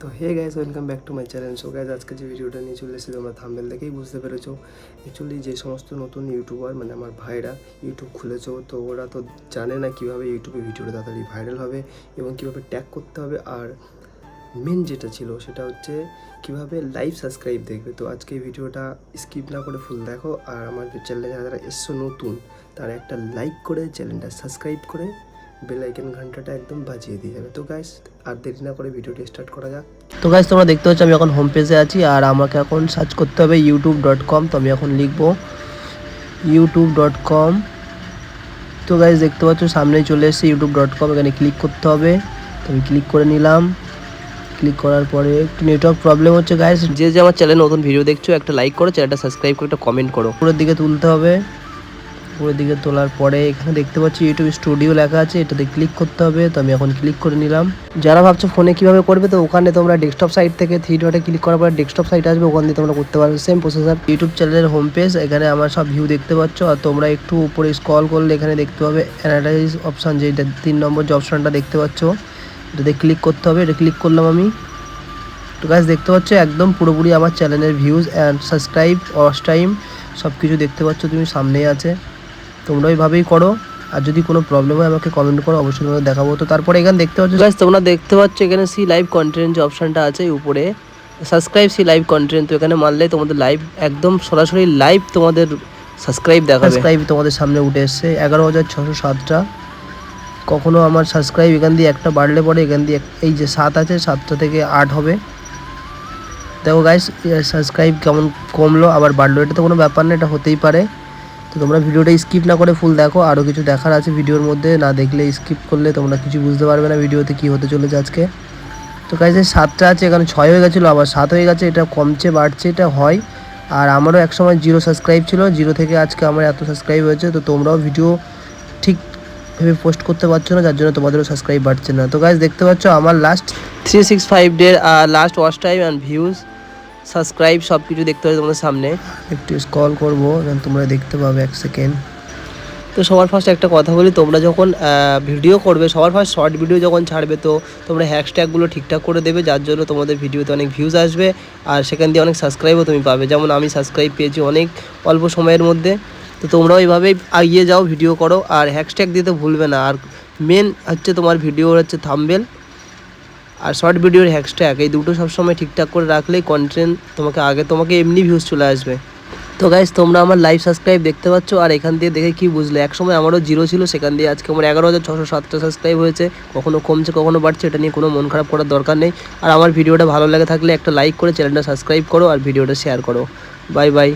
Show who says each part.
Speaker 1: তো hey guys welcome back to my channel so guys আজকে যে ভিডিওটা নিয়ে চলে এসেছি, তোমরা থাম্বেল দেখেই বুঝতে পেরেছ। অ্যাকচুয়ালি যে সমস্ত নতুন ইউটিউবার মানে আমার ভাইরা ইউটিউব খুলেছো, তো ওরা তো জানে না কীভাবে ইউটিউবে ভিডিওটা তাড়াতাড়ি ভাইরাল হবে এবং কীভাবে ট্যাগ করতে হবে। আর মেন যেটা ছিল, সেটা হচ্ছে কীভাবে লাইভ সাবস্ক্রাইব দেখবে। তো আজকে এই ভিডিওটা স্কিপ না করে ফুল দেখো। আর আমার চ্যানেলে যারা যারা এসছো নতুন, তারা একটা লাইক করে চ্যানেলটা সাবস্ক্রাইব করে বেল আইকন ঘন্টাটা একদম বাজিয়ে দিয়ে যাবে। তো গাইস আর দেরি না করে ভিডিওটি স্টার্ট করা যাক।
Speaker 2: তো গাইস তোমরা দেখতে পাচ্ছ আমি এখন হোম পেজে আছি আর আমাকে এখন সার্চ করতে হবে ইউটিউব ডট কম তো আমি এখন লিখব ইউটিউব ডট কম তো গাইস দেখতে পাচ্ছ সামনে চলে এসেছে ইউটিউব ডট কম এখানে ক্লিক করতে হবে। তো আমি ক্লিক করে নিলাম। ক্লিক করার পরে একটু নেটওয়ার্ক প্রবলেম হচ্ছে গাইস যে যে আমার চ্যানেল নতুন ভিডিও দেখছ, একটা লাইক করো চ্যানেলটা সাবস্ক্রাইব করে একটা কমেন্ট করো। উপরের দিকে তুলতে হবে। উপরের দিকে তোলার পরে এখানে দেখতে পাচ্ছি ইউটিউব স্টুডিও লেখা আছে। এটাতে ক্লিক করতে হবে। তো আমি এখন ক্লিক করে নিলাম। যারা ভাবছ ফোনে কীভাবে করবে, তো ওখানে তোমরা ডেস্কটপ সাইট থেকে থ্রি ডটে ক্লিক করার পরে ডেস্কটপ সাইট আসবে। ওখান দিয়ে তোমরা করতে পারবে সেম প্রসেসর ইউটিউব চ্যানেলের হোম পেজ এখানে আমার সব ভিউ দেখতে পাচ্ছ। আর তোমরা একটু উপরে স্ক্রল করলে এখানে দেখতে পাবে অ্যানালাইজ অপশান যেটা তিন নম্বর যে অপশানটা দেখতে পাচ্ছ। এটাতে ক্লিক করতে হবে। এটা ক্লিক করলাম আমি। তো গাছ দেখতে পাচ্ছ একদম পুরোপুরি আমার চ্যানেলের views and subscribe watch time সব কিছু দেখতে পাচ্ছ তুমি সামনেই আছে। তোমরা ওইভাবেই করো। আর যদি কোনো প্রবলেম হয় আমাকে কমেন্ট করো অবশ্যই তোমাদের দেখাবো। তো তারপরে এখানে দেখতে পাচ্ছ গাছ তোমরা দেখতে পাচ্ছ এখানে সি লাইভ কন্টেন্ট যে অপশানটা আছে উপরে। সাবস্ক্রাইব সি লাইভ কন্টেন্ট তো এখানে মানলে তোমাদের লাইভ একদম সরাসরি লাইভ তোমাদের সাবস্ক্রাইব দেখাবে। সাবস্ক্রাইব তোমাদের সামনে উঠে এসছে। এগারো হাজার ছশো সাতটা। কখনো আমার সাবস্ক্রাইব এখান দিয়ে একটা বাড়লে পরে এখান দিয়ে এই যে সাত আছে সাতটা থেকে আট হবে। দেখো গাইস সাবস্ক্রাইব কেমন কমলো? আবার বাড়লো? এটা তো কোনো ব্যাপার না এটা হতেই পারে। তো তোমরা ভিডিওটা স্কিপ না করে ফুল দেখো। আরও কিছু দেখার আছে ভিডিওর মধ্যে। না দেখলে স্কিপ করলে তোমরা কিছু বুঝতে পারবে না ভিডিওতে কি হতে চলেছে আজকে। তো এই সাতটা আছে, এখানে ছয় হয়ে গেছিল, আবার সাত হয়ে গেছে, এটা কমছে, বাড়ছে, এটা হয়। আর আমারও এক সময় জিরো সাবস্ক্রাইব ছিল জিরো থেকে আজকে আমার এত সাবস্ক্রাইব হয়েছে, তো তোমরাও ভিডিও ঠিক ভেবে পোস্ট করতে পারছ না, যার জন্য তোমাদেরও সাবস্ক্রাইব বাড়ছে না। তো গাইজ দেখতে পাচ্ছ আমার last three six five day last watch time and views subscribe সব কিছু দেখতে পাবে তোমাদের সামনে। একটু স্কল করব তোমরা দেখতে পাবে এক সেকেন্ড তো সবার ফার্স্ট একটা কথা বলি তোমরা যখন ভিডিও করবে সবার ফার্স্ট শর্ট ভিডিও যখন ছাড়বে তো তোমরা হ্যাশট্যাগুলো ঠিকঠাক করে দেবে যার জন্য তোমাদের ভিডিওতে অনেক ভিউজ আসবে আর সেখান দিয়ে অনেক সাবস্ক্রাইবও তুমি পাবে। যেমন আমি সাবস্ক্রাইব পেয়েছি অনেক অল্প সময়ের মধ্যে তো তোমরাও এইভাবেই এগিয়ে যাও ভিডিও করো আর হ্যাশট্যাগ দিতে ভুলবে না। আর মেন হচ্ছে তোমার ভিডিও হচ্ছে থাম্বেল আর শর্ট ভিডিওর হ্যাশট্যাগ এই দুটো সবসময় ঠিকঠাক করে রাখলেই কন্টেন্ট তোমাকে আগে, তোমাকে এমনি ভিউজ চলে আসবে। তো গাইজ তোমরা আমার লাইভ সাবস্ক্রাইব দেখতে পাচ্ছ, আর এখান দিয়ে দেখে কি বুঝলে? এক সময় আমারও জিরো ছিল, সেখান দিয়ে আজকে আমার এগারো হাজার ছশো সাতটা সাবস্ক্রাইব হয়েছে। কখনো কমছে, কখনো বাড়ছে, এটা নিয়ে কোনো মন খারাপ করার দরকার নেই। আর আমার ভিডিওটা ভালো লাগে থাকলে একটা লাইক করে চ্যানেলটা সাবস্ক্রাইব করো, আর ভিডিওটা শেয়ার করো। Bye bye